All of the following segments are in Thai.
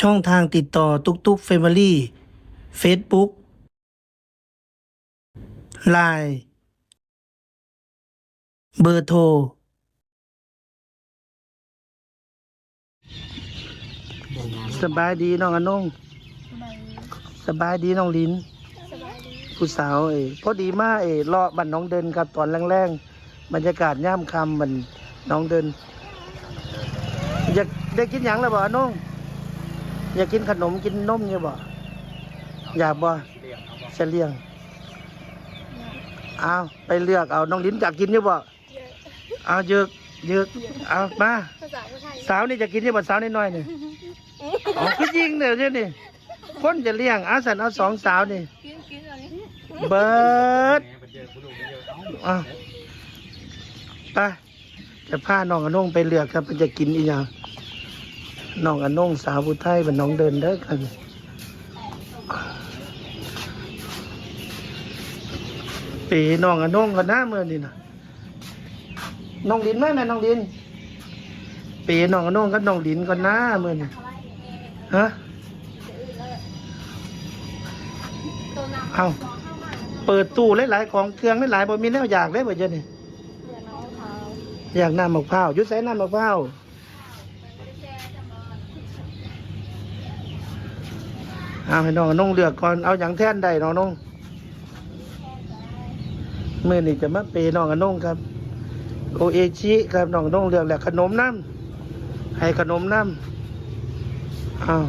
ช่องทางติดต่อตุกตุกเฟมิลี่เฟซบุ๊กไลน์เบอร์โทร สบายดีน้องอนงสบายดีน้องลินผู้สาวเอ้ยพอดีมากเอ้ยเลาะบันน้องเดินครับตอนแรงๆบรรยากาศย่ามคำมันน้องเดินอยากได้กินหยังแล้วบ่อนง อยากกินขนมกินนมเนี่ยบ่อยากบ่จะเลี้ยงเอาไปเลือกเอาน้องลิ้นอยากกินเนี่ยบ่เอาเยอะเยอะเอามาภาษาผู้ไทยสาวนี่จะกินเนี่ยบ่สาวน้อยๆนี่อ๋อคือยิงเนี่ยเนี่ยนี่คนจะเลี้ยงเอาสันเอาสองสาวนี่กินกินอะไรเบิร์ดอะไปจะพาน้องอนงไปเลือกครับมันจะกินอีกอย่าง น้องอนงสาวผู้ไทยเป็นน้องเดินเด้อกันปีน้องอนงกันหน้าเมื่อนี่นะน้องดินไหมแม่น้องดินปีน้องอนงกับน้องดินกันหน้าเมื่อนี่ฮะเอาเปิดตู้หลายๆของเครื่องหลายๆบ่มีแนวอยากเลยบ่เจนี่อน้องเขาอยากน้ำมะพร้าวยุดใส่น้ำมะพร้าว เอาให้น้องน้องเลือกก่อนเอาอย่างแท่นใดน้องน้องเมื่อนี้จะมาเปย์น้องกับน้องครับโอเอชิครับน้องน้องเลือกแหละขนมน้ำให้ขนมน้ำอ้าว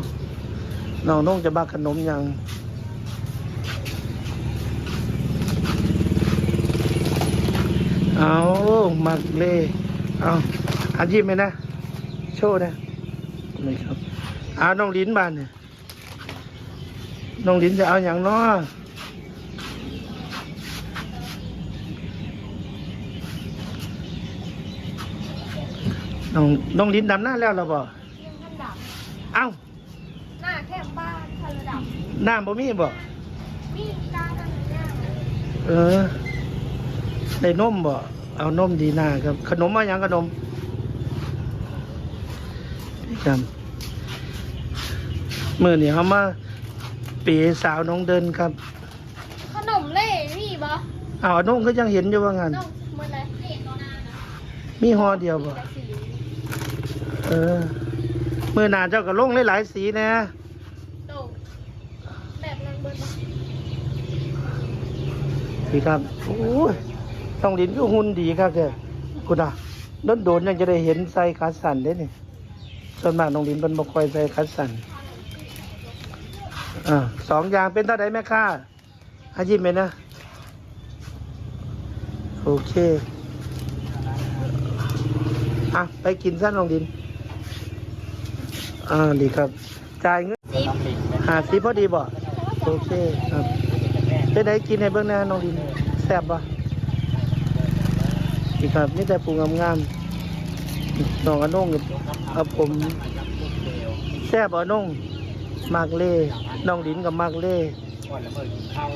น้องน้องจะบ้าขนมย่างเอามักเล่เอาอายิ้มไหมนะ โชว์นะไม่ครับเอาน้องลิ้นบานเนี่ย น้องลิ้นจะเอาอย่างน้อน้องน้องลิ้นดำหน้าแล้วเหราบ่เลี้ยงท่านดับเอ้าหน้าแคบบ้านทันระดับน้ำบ่มีบ่มีตาทันย่างเออ ได้นมบ่เอานมดีหน้าครับ ขนมมาอย่างขนมนี่ครับมื่อนี้เขามา ปีสาวน้องเดินครับ ขนมเล่มีบ่เอาวน้องก็ยังเห็นอยู่ว่างั้นน้องเมื่อไรเล่ตัวน้านะมีหอเดียวบ่สีเออมื่อนานเจ้าก็ลงหลายๆสีนะโตแบบนั้นเบิร์ดบ่พี่ครับโอ้ยต้องดินก็หุ่นดีครับแกคุณอะโดนโดนๆยังจะได้เห็นใส่ขาสั่นได้นี่ส่วนมากน้องดินเป็นบ่ค่อยใส่ขาสั่น อ่าสองอย่างเป็นเท่าไดแม่ค่าอายิ้มไหมนะ โอเค อะ ไปกินซะน้องดิน อ่า ดีครับ จ่ายเงินหาสีพอดีบ่โอเคครับเป็นไดกินให้เบิ่งหน่น้องดินแซ่บบ่ดีครับนี่แต่ปรุงงามๆน้องอนุ่งเอาผมแซ่บบ่น้อง มากเล่น้องดินกับมากเล่ก่อนละเมิดกินข้าว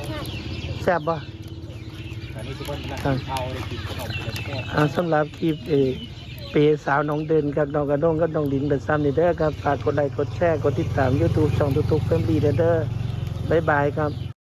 แซ่บบ่ตอนนี้ทุกคนกำลังกินข้าวเลยกินขนมกินอะไรแก้อ่าสำหรับคลิปเออเปสาวน้องเดินกับน้องกระด้งกับน้องดินเดอะซัมนี่เด้อครับฝากกดไลค์กดแชร์กดติดตาม YouTube ช่องทุกๆเฟมบีเด้อบ๊ายบายครับ